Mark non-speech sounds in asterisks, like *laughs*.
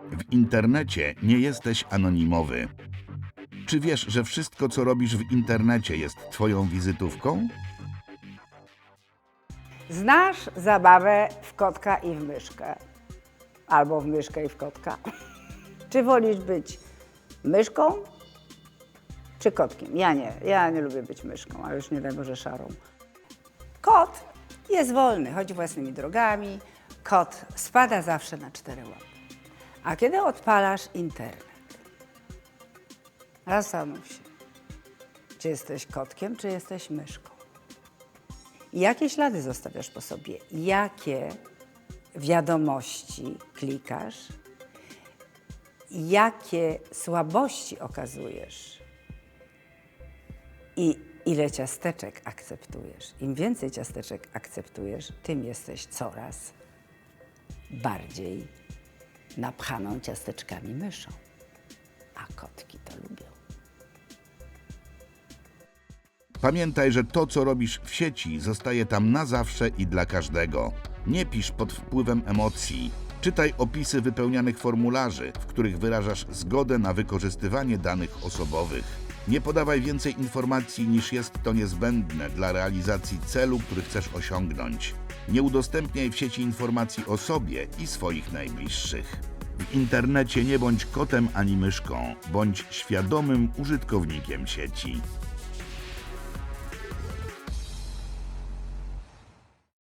W internecie nie jesteś anonimowy. Czy wiesz, że wszystko, co robisz w internecie, jest Twoją wizytówką? Znasz zabawę w kotka i w myszkę? Albo w myszkę i w kotka? *laughs* Czy wolisz być myszką czy kotkiem? Ja nie. Ja nie lubię być myszką, a już nie daj Boże szarą. Kot jest wolny, chodzi własnymi drogami. Kot spada zawsze na cztery łapy. A kiedy odpalasz internet, zastanów się, czy jesteś kotkiem, czy jesteś myszką. Jakie ślady zostawiasz po sobie? Jakie wiadomości klikasz? Jakie słabości okazujesz? I ile ciasteczek akceptujesz? Im więcej ciasteczek akceptujesz, tym jesteś coraz bardziej napchaną ciasteczkami myszą. A kotki to lubią. Pamiętaj, że to, co robisz w sieci, zostaje tam na zawsze i dla każdego. Nie pisz pod wpływem emocji. Czytaj opisy wypełnianych formularzy, w których wyrażasz zgodę na wykorzystywanie danych osobowych. Nie podawaj więcej informacji niż jest to niezbędne dla realizacji celu, który chcesz osiągnąć. Nie udostępniaj w sieci informacji o sobie i swoich najbliższych. W internecie nie bądź kotem ani myszką, bądź świadomym użytkownikiem sieci.